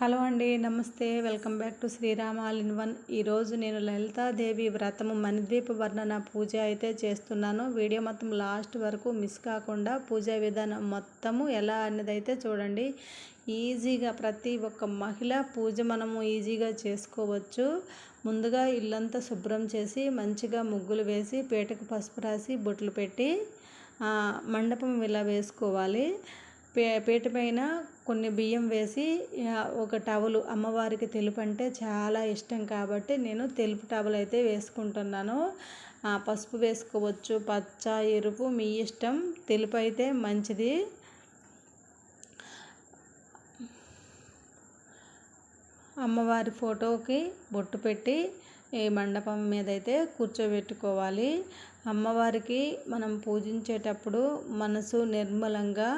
Hello అండి నమస్తే. Welcome back to Srirama all in one. ఈరోజు నేను లలితాదేవి వ్రతము మణిద్వీప వర్ణన పూజ అయితే చేస్తున్నాను. వీడియో మొత్తం లాస్ట్ వరకు మిస్ కాకుండా పూజా విధానం మొత్తము ఎలా అనేది అయితే చూడండి. ఈజీగా ప్రతి ఒక్క మహిళ పూజ మనము ఈజీగా చేసుకోవచ్చు. ముందుగా ఇల్లంతా శుభ్రం చేసి మంచిగా ముగ్గులు వేసి పీటకు పసుపు రాసి బొట్లు పెట్టి మండపం ఇలా వేసుకోవాలి. పే పీట పైన కొన్ని బియ్యం వేసి ఒక టవలు అమ్మవారికి తెలుపు అంటే చాలా ఇష్టం కాబట్టి నేను తెలుపు టవల్ అయితే వేసుకుంటున్నాను పసుపు వేసుకోవచ్చు పచ్చ ఎరుపు మీ ఇష్టం. తెలుపు అయితే మంచిది. అమ్మవారి ఫోటోకి బొట్టు పెట్టి ఈ మండపం మీద అయితే కూర్చోబెట్టుకోవాలి. అమ్మవారికి మనం పూజించేటప్పుడు మనసు నిర్మలంగా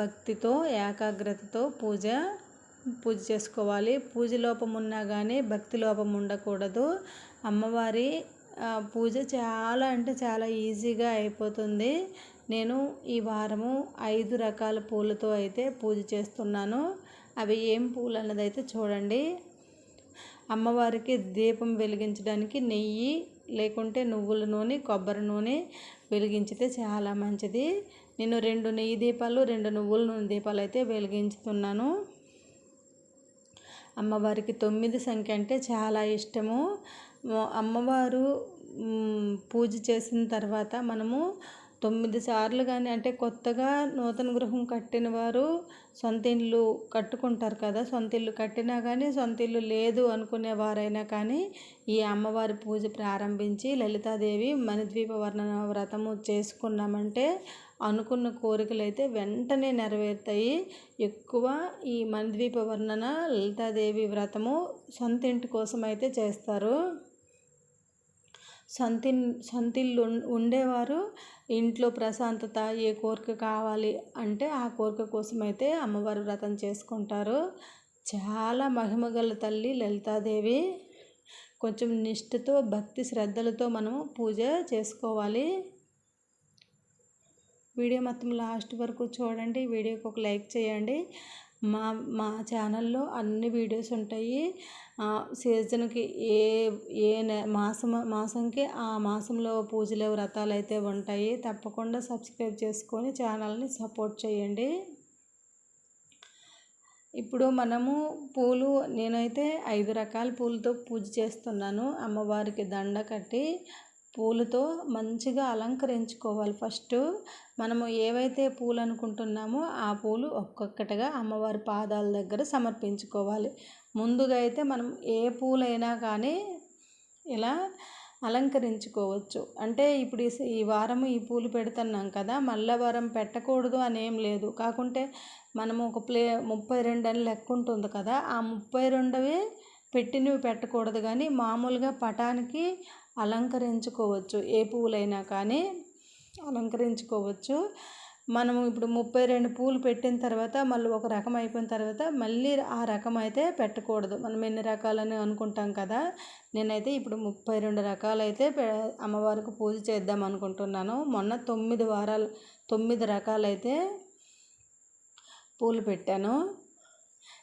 భక్తితో ఏకాగ్రతతో పూజ పూజ చేసుకోవాలి. పూజ లోపం ఉన్నా కానీ భక్తి లోపం ఉండకూడదు. అమ్మవారి పూజ చాలా అంటే చాలా ఈజీగా అయిపోతుంది. నేను ఈ వారము ఐదు రకాల పూలతో అయితే పూజ చేస్తున్నాను. అవి ఏం పూలు అన్నది అయితే చూడండి. అమ్మవారికి దీపం వెలిగించడానికి నెయ్యి లేకుంటే నువ్వుల నూనె కొబ్బరి నూనె వెలిగించితే చాలా మంచిది. నేను రెండు నెయ్యి దీపాలు రెండు నువ్వుల నూనె దీపాలు అయితే వెలిగించుతున్నాను. అమ్మవారికి తొమ్మిది సంఖ్య అంటే చాలా ఇష్టము. అమ్మవారు పూజ చేసిన తర్వాత మనము తొమ్మిది సార్లు కానీ అంటే కొత్తగా నూతన గృహం కట్టిన వారు సొంత ఇల్లు కట్టుకుంటారు కదా. సొంత ఇల్లు కట్టినా కానీ సొంత ఇల్లు లేదు అనుకునేవారైనా కానీ ఈ అమ్మవారి పూజ ప్రారంభించి లలితాదేవి మణిద్వీప వర్ణన వ్రతము చేసుకున్నామంటే అనుకున్న కోరికలు అయితే వెంటనే నెరవేరుతాయి. ఎక్కువ ఈ మణిద్వీప వర్ణన లలితాదేవి వ్రతము సొంత ఇంటి కోసం అయితే చేస్తారు. సొంత సొంతిల్లు ఉండేవారు. ఇంట్లో ప్రశాంతత ఏ కోరిక కావాలి అంటే ఆ కోరిక కోసం అయితే వ్రతం చేసుకుంటారు. చాలా మహిమగల తల్లి లలితాదేవి. కొంచెం నిష్ఠతో భక్తి శ్రద్ధలతో మనము పూజ చేసుకోవాలి. వీడియో మొత్తం లాస్ట్ వరకు చూడండి. వీడియోకి ఒక లైక్ చేయండి. మా మా ఛానల్లో అన్ని వీడియోస్ ఉంటాయి. సీజన్కి ఏ ఏ మాసం మాసంకి ఆ మాసంలో పూజలు వ్రతాలు అయితే ఉంటాయి. తప్పకుండా సబ్స్క్రైబ్ చేసుకొని ఛానల్ని సపోర్ట్ చేయండి. ఇప్పుడు మనము పూలు నేనైతే ఐదు రకాల పూలతో పూజ చేస్తున్నాను. అమ్మవారికి దండ కట్టి పూలతో మంచిగా అలంకరించుకోవాలి. ఫస్ట్ మనము ఏవైతే పూలు అనుకుంటున్నామో ఆ పూలు ఒక్కొక్కటిగా అమ్మవారి పాదాల దగ్గర సమర్పించుకోవాలి. ముందుగా అయితే మనం ఏ పూలైనా కానీ ఇలా అలంకరించుకోవచ్చు. అంటే ఇప్పుడు ఈ ఈ వారం ఈ పూలు పెడుతున్నాం కదా మళ్ళా వారం పెట్టకూడదు అని ఏం లేదు. కాకుంటే మనము ఒక ప్లే ముప్పై రెండు అని లెక్క ఉంటుంది కదా ఆ ముప్పై రెండవి పెట్టినవి పెట్టకూడదు. కానీ మామూలుగా పటానికి అలంకరించుకోవచ్చు. ఏ పువ్వులైనా కానీ అలంకరించుకోవచ్చు. మనము ఇప్పుడు ముప్పై రెండు పూలు పెట్టిన తర్వాత మళ్ళీ ఒక రకం అయిపోయిన తర్వాత మళ్ళీ ఆ రకం అయితే పెట్టకూడదు. మనం ఎన్ని రకాలని అనుకుంటాం కదా నేనైతే ఇప్పుడు ముప్పై రెండు రకాలైతే అమ్మవారికి పూజ చేద్దాం అనుకుంటున్నాను. మొన్న తొమ్మిది వారాలు తొమ్మిది రకాలైతే పూలు పెట్టాను.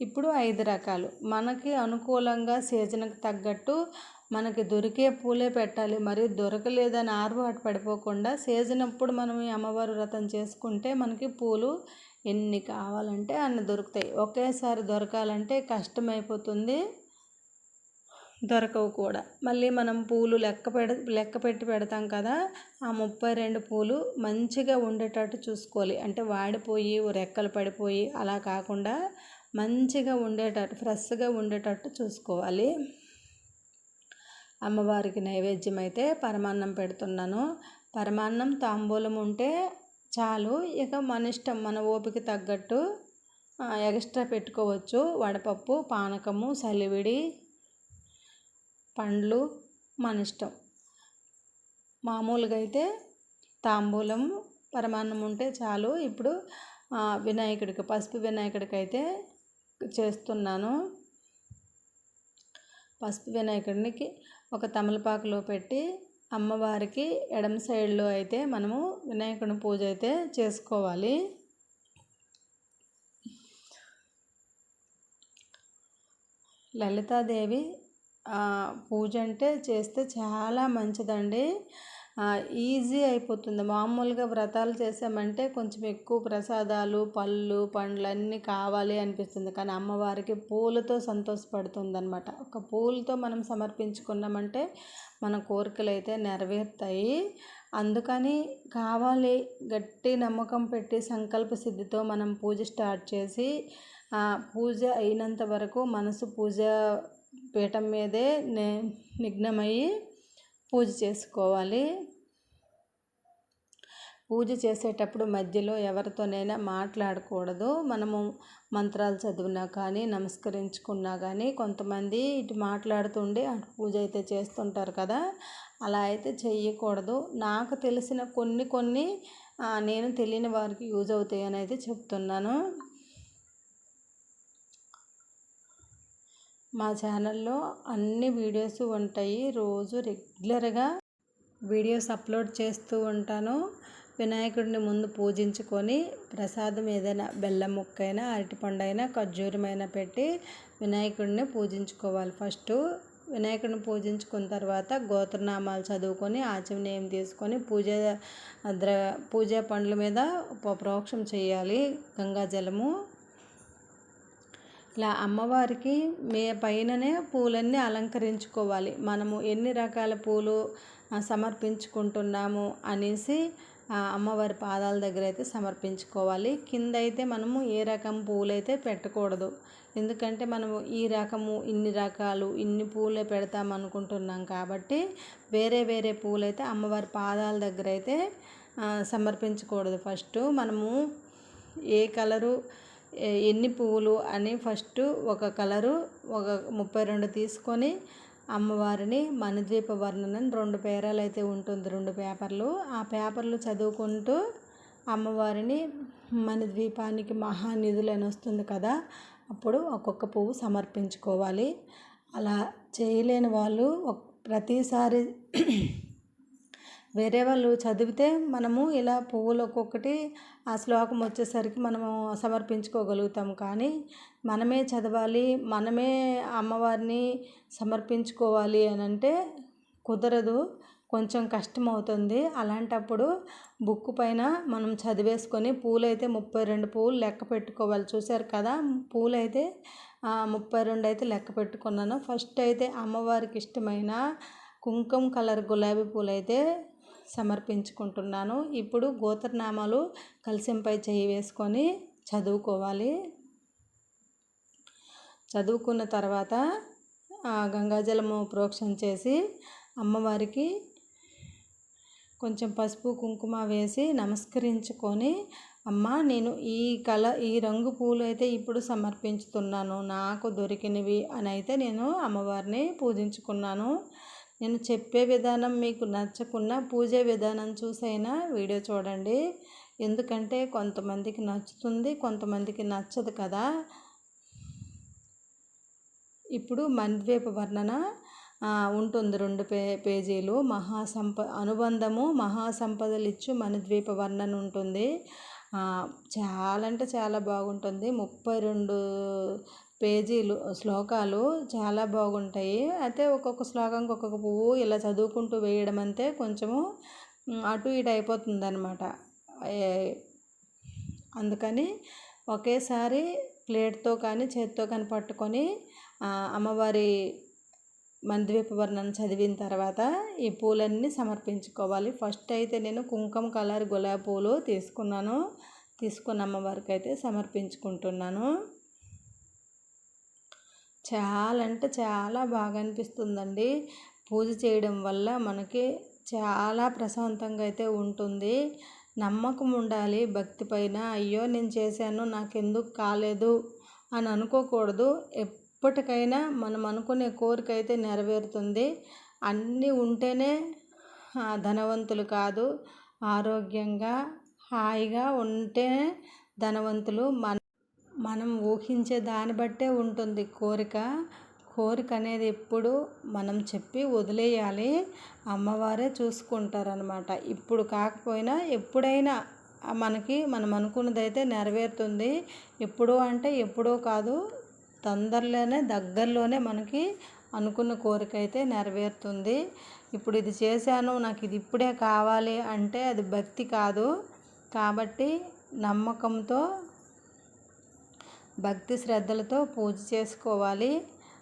ఇప్పుడు ఐదు రకాలు. మనకి అనుకూలంగా సీజన్కి తగ్గట్టు మనకి దొరికే పూలే పెట్టాలి. మరి దొరకలేదని ఆర్వాటు పడిపోకుండా సీజన్ అప్పుడు మనం ఈ అమ్మవారు వ్రతం చేసుకుంటే మనకి పూలు ఎన్ని కావాలంటే అన్ని దొరుకుతాయి. ఒకేసారి దొరకాలంటే కష్టమైపోతుంది. దొరకవు కూడా. మళ్ళీ మనం పూలు లెక్క పెడ లెక్క పెట్టి పెడతాం కదా ఆ ముప్పై రెండు పూలు మంచిగా ఉండేటట్టు చూసుకోవాలి. అంటే వాడిపోయి రెక్కలు పడిపోయి అలా కాకుండా మంచిగా ఉండేటట్టు ఫ్రెష్గా ఉండేటట్టు చూసుకోవాలి. అమ్మవారికి నైవేద్యం అయితే పరమాన్నం పెడుతున్నాను. పరమాన్నం తాంబూలం ఉంటే చాలు. ఇక మన ఇష్టం మన ఓపిక తగ్గట్టు ఎక్స్ట్రా పెట్టుకోవచ్చు. వడపప్పు పానకము సలివిడి పండ్లు మన ఇష్టం. మామూలుగా అయితే తాంబూలం పరమాన్నం ఉంటే చాలు. ఇప్పుడు వినాయకుడికి పసుపు వినాయకుడికి అయితే చేస్తున్నాను. పసుపు వినాయకుడికి ఒక తమలపాకులో పెట్టి అమ్మవారికి ఎడమ సైడ్లో అయితే మనము వినాయకుని పూజ అయితే చేసుకోవాలి. లలితాదేవి పూజ అంటే చేస్తే చాలా మంచిదండి. ఈజీ అయిపోతుంది. మామూలుగా వ్రతాలు చేసామంటే కొంచెం ఎక్కువ ప్రసాదాలు పళ్ళు పండ్లు అన్నీ కావాలి అనిపిస్తుంది. కానీ అమ్మవారికి పూలతో సంతోషపడుతుంది అనమాట ఒక పూలతో మనం సమర్పించుకున్నామంటే మన కోరికలు అయితే నెరవేరుతాయి. అందుకని కావాలి గట్టి నమ్మకం పెట్టి సంకల్ప సిద్ధితో మనం పూజ స్టార్ట్ చేసి పూజ అయినంత వరకు మనసు పూజ పీఠం మీదే నిఘ్నమయ్యి పూజ చేసుకోవాలి. పూజ చేసేటప్పుడు మధ్యలో ఎవరితోనైనా మాట్లాడకూడదు. మనము మంత్రాలు చదివినా కానీ నమస్కరించుకున్నా కానీ కొంతమంది ఇటు మాట్లాడుతుండే అటు పూజ అయితే చేస్తుంటారు కదా. అలా అయితే చేయకూడదు నాకు తెలిసిన కొన్ని కొన్ని నేను తెలియని వారికి యూజ్ అవుతాయని అయితే చెప్తున్నాను. మా ఛానల్లో అన్ని వీడియోస్ ఉంటాయి. రోజు రెగ్యులర్గా వీడియోస్ అప్లోడ్ చేస్తూ ఉంటాను. వినాయకుడిని ముందు పూజించుకొని ప్రసాదం ఏదైనా బెల్లం ముక్కైనా అరటిపండు అయినా ఖర్జూరమైనా పెట్టి వినాయకుడిని పూజించుకోవాలి ఫస్ట్. వినాయకుడిని పూజించుకున్న తర్వాత గోత్రనామాలు చదువుకొని ఆచమనీయం తీసుకొని పూజ ద్ర పూజా పండ్ల మీద ప్రోక్షం చేయాలి. గంగాజలము ఇలా అమ్మవారికి మే పైననే పూలన్నీ అలంకరించుకోవాలి. మనము ఎన్ని రకాల పూలు సమర్పించుకుంటున్నాము అనేసి అమ్మవారి పాదాల దగ్గర అయితే సమర్పించుకోవాలి. కింద అయితే మనము ఏ రకం పూలైతే పెట్టకూడదు. ఎందుకంటే మనము ఈ రకము ఇన్ని రకాలు ఇన్ని పూలే పెడతాం అనుకుంటున్నాం కాబట్టి వేరే వేరే పూలైతే అమ్మవారి పాదాల దగ్గర అయితే సమర్పించకూడదు. ఫస్ట్ మనము ఏ కలరు ఎన్ని పువ్వులు అని ఫస్ట్ ఒక కలరు ఒక ముప్పై రెండు తీసుకొని అమ్మవారిని మణిద్వీప వర్ణనని రెండు పేరాలు అయితే ఉంటుంది రెండు పేపర్లు. ఆ పేపర్లు చదువుకుంటూ అమ్మవారిని మణిద్వీపానికి మహానిధులు అని వస్తుంది కదా అప్పుడు ఒక్కొక్క పువ్వు సమర్పించుకోవాలి. అలా చేయలేని వాళ్ళు ప్రతిసారి వేరే వాళ్ళు చదివితే మనము ఇలా పువ్వులు ఒక్కొక్కటి ఆ శ్లోకం వచ్చేసరికి మనము సమర్పించుకోగలుగుతాం కానీ మనమే చదవాలి మనమే అమ్మవారిని సమర్పించుకోవాలి అని అంటే కుదరదు. కొంచెం కష్టం అవుతుంది అలాంటప్పుడు బుక్ పైన మనం చదివేసుకొని పూలైతే ముప్పై రెండు పూలు లెక్క పెట్టుకోవాలి. చూసారు కదా? పూలైతే ముప్పై రెండు అయితే లెక్క పెట్టుకున్నాను. ఫస్ట్ అయితే అమ్మవారికి ఇష్టమైన కుంకుమ కలర్ గులాబీ పూలైతే సమర్పించుకుంటున్నాను. ఇప్పుడు గోత్రనామాలు కలిసింపై చేయి వేసుకొని చదువుకోవాలి. చదువుకున్న తర్వాత గంగాజలము ప్రోక్షణ చేసి అమ్మవారికి కొంచెం పసుపు కుంకుమ వేసి నమస్కరించుకొని అమ్మ నేను ఈ కల ఈ రంగు పూలు అయితే ఇప్పుడు సమర్పించుతున్నాను. నాకు దొరికినవి అని అయితే నేను అమ్మవారిని పూజించుకున్నాను. నేను చెప్పే విధానం మీకు నచ్చకున్నా పూజే విధానం చూసైనా వీడియో చూడండి. ఎందుకంటే కొంతమందికి నచ్చుతుంది కొంతమందికి నచ్చదు కదా. ఇప్పుడు మన్వేపు వర్ణన ఉంటుంది రెండు పే పేజీలు. మహాసంప అనుబంధము మహాసంపదలు ఇచ్చు మణిద్వీప వర్ణన ఉంటుంది. చాలా అంటే చాలా బాగుంటుంది. ముప్పై రెండు పేజీలు శ్లోకాలు చాలా బాగుంటాయి. అయితే ఒక్కొక్క శ్లోకంకి ఒక్కొక్క పువ్వు ఇలా చదువుకుంటూ వేయడం అంతే కొంచెము అటు ఇటు అయిపోతుంది అనమాట అందుకని ఒకేసారి ప్లేట్తో కానీ చేత్తో కానీ పట్టుకొని అమ్మవారి మందివీప వర్ణన చదివిన తర్వాత ఈ పూలన్నీ సమర్పించుకోవాలి. ఫస్ట్ అయితే నేను కుంకుమ కలర్ గులాబీ పూలు తీసుకున్నాను. తీసుకున్న అమ్మవారికి అయితే సమర్పించుకుంటున్నాను. చాలా అంటే చాలా బాగా అనిపిస్తుందండి పూజ చేయడం వల్ల మనకి చాలా ప్రశాంతంగా అయితే ఉంటుంది. నమ్మకం ఉండాలి భక్తి పైన. అయ్యో నేను చేశాను నాకెందుకు కాలేదు అని అనుకోకూడదు. ఎప్పటికైనా మనం అనుకునే కోరిక అయితే నెరవేరుతుంది. అన్నీ ఉంటేనే ధనవంతులు కాదు. ఆరోగ్యంగా హాయిగా ఉంటే ధనవంతులు మన మనం ఊహించే దాన్ని బట్టే ఉంటుంది కోరిక. కోరిక అనేది ఎప్పుడు మనం చెప్పి వదిలేయాలి. అమ్మవారే చూసుకుంటారనమాట ఇప్పుడు కాకపోయినా ఎప్పుడైనా మనకి మనం అనుకున్నదైతే నెరవేరుతుంది. ఎప్పుడో అంటే ఎప్పుడో కాదు తొందరలోనే దగ్గరలోనే మనకి అనుకున్న కోరిక అయితే నెరవేరుతుంది. ఇప్పుడు ఇది చేశాను నాకు ఇది ఇప్పుడే కావాలి అంటే అది భక్తి కాదు. కాబట్టి నమ్మకంతో భక్తి శ్రద్ధలతో పూజ చేసుకోవాలి.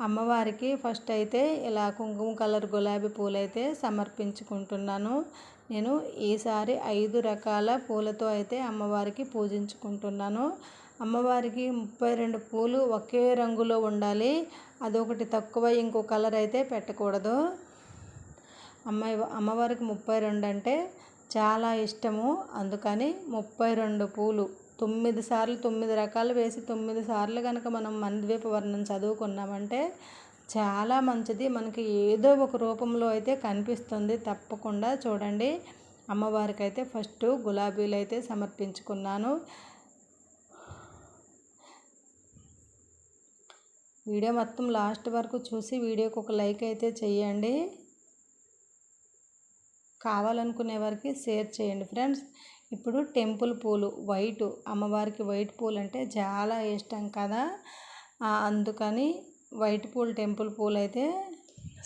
అమ్మవారికి ఫస్ట్ అయితే ఇలా కుంకుమ కలర్ గులాబీ పూలైతే సమర్పించుకుంటున్నాను. నేను ఈసారి ఐదు రకాల పూలతో అయితే అమ్మవారికి పూజించుకుంటున్నాను. అమ్మవారికి ముప్పై రెండు పూలు ఒకే రంగులో ఉండాలి. అదొకటి తక్కువ ఇంకో కలర్ అయితే పెట్టకూడదు. అమ్మాయి అమ్మవారికి ముప్పై రెండు అంటే చాలా ఇష్టము. అందుకని ముప్పై రెండు పూలు తొమ్మిది సార్లు తొమ్మిది రకాలు వేసి తొమ్మిది సార్లు కనుక మనం మంద్వీప వర్ణం చదువుకున్నామంటే చాలా మంచిది. మనకి ఏదో ఒక రూపంలో అయితే కనిపిస్తుంది. తప్పకుండా చూడండి. అమ్మవారికి అయితే ఫస్ట్ గులాబీలు అయితే సమర్పించుకున్నాను. వీడియో మొత్తం లాస్ట్ వరకు చూసి వీడియోకి ఒక లైక్ అయితే చేయండి. కావాలనుకునే వారికి షేర్ చేయండి ఫ్రెండ్స్. ఇప్పుడు టెంపుల్ పూలు వైట్ అమ్మవారికి వైట్ పూలు అంటే చాలా ఇష్టం కదా. అందుకని వైట్ పూలు టెంపుల్ పూలు అయితే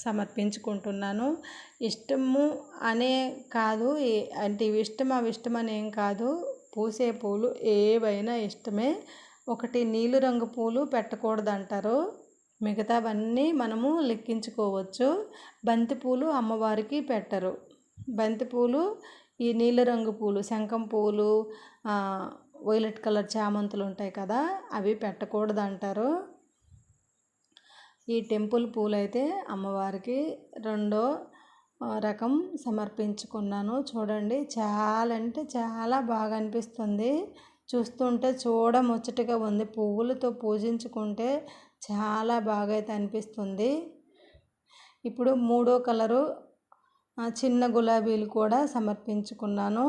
సమర్పించుకుంటున్నాను. ఇష్టము అనే కాదు అంటే ఇవి ఇష్టం అవి ఇష్టం అనేం కాదు. పూసే పూలు ఏవైనా ఇష్టమే. ఒకటి నీలి రంగు పూలు పెట్టకూడదు అంటారు మిగతావన్నీ మనము లెక్కించుకోవచ్చు. బంతి పూలు అమ్మవారికి పెట్టరు. బంతి పూలు ఈ నీలి రంగు పూలు శంఖం పూలు వైలెట్ కలర్ చామంతులు ఉంటాయి కదా అవి పెట్టకూడదు అంటారు ఈ టెంపుల్ పూలు అయితే అమ్మవారికి రెండో రకం సమర్పించుకున్నాను. చూడండి చాలా అంటే చాలా బాగా అనిపిస్తుంది. చూస్తుంటే చూడముచ్చటగా ఉంది. పువ్వులతో పూజించుకుంటే చాలా బాగా అయితే అనిపిస్తుంది. ఇప్పుడు మూడో కలరు చిన్న గులాబీలు కూడా సమర్పించుకున్నాను.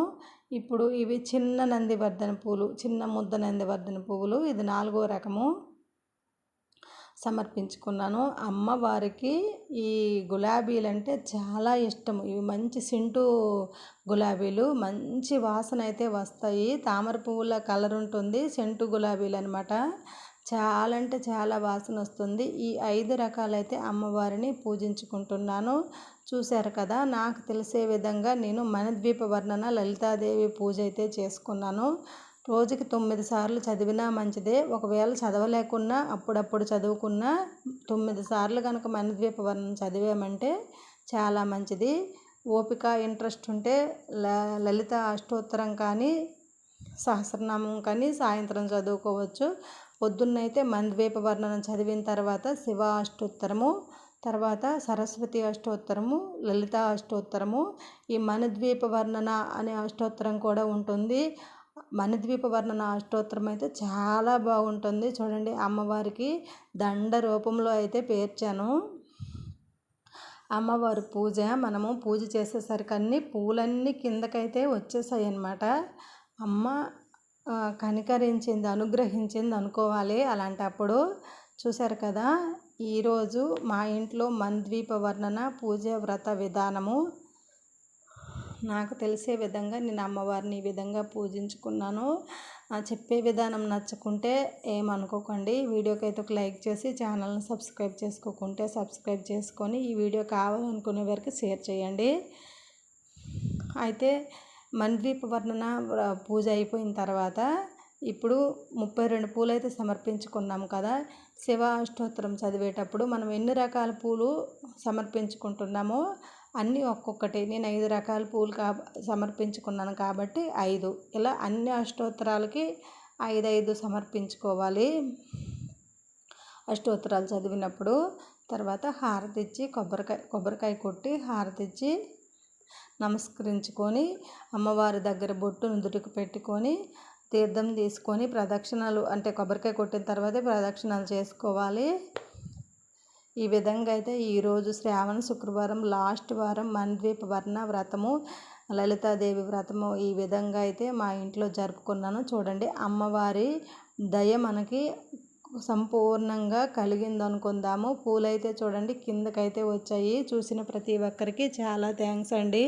ఇప్పుడు ఇవి చిన్న నందివర్ధన పూలు చిన్న ముద్ద నందివర్ధన పువ్వులు ఇది నాలుగో రకము సమర్పించుకున్నాను. అమ్మవారికి ఈ గులాబీలు అంటే చాలా ఇష్టం ఇవి మంచి సింటు గులాబీలు మంచి వాసన అయితే వస్తాయి. తామర పువ్వుల కలర్ ఉంటుంది సెంటు గులాబీలు అనమాట చాలా అంటే చాలా వాసన వస్తుంది. ఈ ఐదు రకాలైతే అమ్మవారిని పూజించుకుంటున్నాను. చూశారు కదా నాకు తెలిసే విధంగా నేను మనద్వీప వర్ణన లలితాదేవి పూజ అయితే చేసుకున్నాను. రోజుకి తొమ్మిది సార్లు చదివినా మంచిదే. ఒకవేళ చదవలేకున్నా అప్పుడప్పుడు చదువుకున్నా తొమ్మిది సార్లు కనుక మనద్వీప వర్ణన చదివామంటే చాలా మంచిది. ఓపిక ఇంట్రెస్ట్ ఉంటే ల లలిత అష్టోత్తరం కానీ సహస్రనామం కానీ సాయంత్రం చదువుకోవచ్చు. పొద్దున్నైతే మంద్వీప వర్ణనం చదివిన తర్వాత శివ అష్టోత్తరము తర్వాత సరస్వతి అష్టోత్తరము లలిత అష్టోత్తరము ఈ మనద్వీప వర్ణన అనే అష్టోత్తరం కూడా ఉంటుంది. మనద్వీప వర్ణన అష్టోత్తరం అయితే చాలా బాగుంటుంది. చూడండి అమ్మవారికి దండ రూపంలో అయితే పేర్చాను. అమ్మవారి పూజ మనము పూజ చేసేసరికి అన్ని పూలన్నీ కిందకైతే వచ్చేసాయి అన్నమాట అమ్మ కనికరించింది అనుగ్రహించింది అనుకోవాలి అలాంటప్పుడు. చూశారు కదా? ఈరోజు మా ఇంట్లో మంద్వీప వర్ణన పూజ వ్రత విధానము. నాకు తెలిసే విధంగా నేను అమ్మవారిని ఈ విధంగా పూజించుకున్నాను. చెప్పే విధానం నచ్చుకుంటే ఏమనుకోకండి. వీడియోకి అయితే ఒక లైక్ చేసి ఛానల్ని సబ్స్క్రైబ్ చేసుకోకుంటే సబ్స్క్రైబ్ చేసుకొని ఈ వీడియో కావాలనుకునే వరకు షేర్ చేయండి. అయితే మంద్వీప వర్ణన పూజ అయిపోయిన తర్వాత ఇప్పుడు ముప్పై రెండు పూలు అయితే సమర్పించుకున్నాం కదా. శివ అష్టోత్తరం చదివేటప్పుడు మనం ఎన్ని రకాల పూలు సమర్పించుకుంటున్నామో అన్నీ ఒక్కొక్కటి. నేను ఐదు రకాల పూలు కా సమర్పించుకున్నాను కాబట్టి ఐదు. ఇలా అన్ని అష్టోత్తరాలకి ఐదు ఐదు సమర్పించుకోవాలి. అష్టోత్తరాలు చదివినప్పుడు తర్వాత హారతిచ్చి కొబ్బరికాయ కొబ్బరికాయ కొట్టి హారతిచ్చి నమస్కరించుకొని అమ్మవారి దగ్గర బొట్టు నుదుటికి పెట్టుకొని తీర్థం తీసుకొని ప్రదక్షిణలు అంటే కొబ్బరికాయ కొట్టిన తర్వాతే ప్రదక్షిణలు చేసుకోవాలి. ఈ విధంగా అయితే ఈరోజు శ్రావణ శుక్రవారం లాస్ట్ వారం మన్ద్వీప వర్ణ వ్రతము లలితాదేవి వ్రతము ఈ విధంగా అయితే మా ఇంట్లో జరుపుకున్నాను. చూడండి అమ్మవారి దయ మనకి సంపూర్ణంగా కలిగింది అనుకుందాము పూలైతే చూడండి కిందకైతే వచ్చాయి. చూసిన ప్రతి ఒక్కరికి చాలా థ్యాంక్స్ అండి.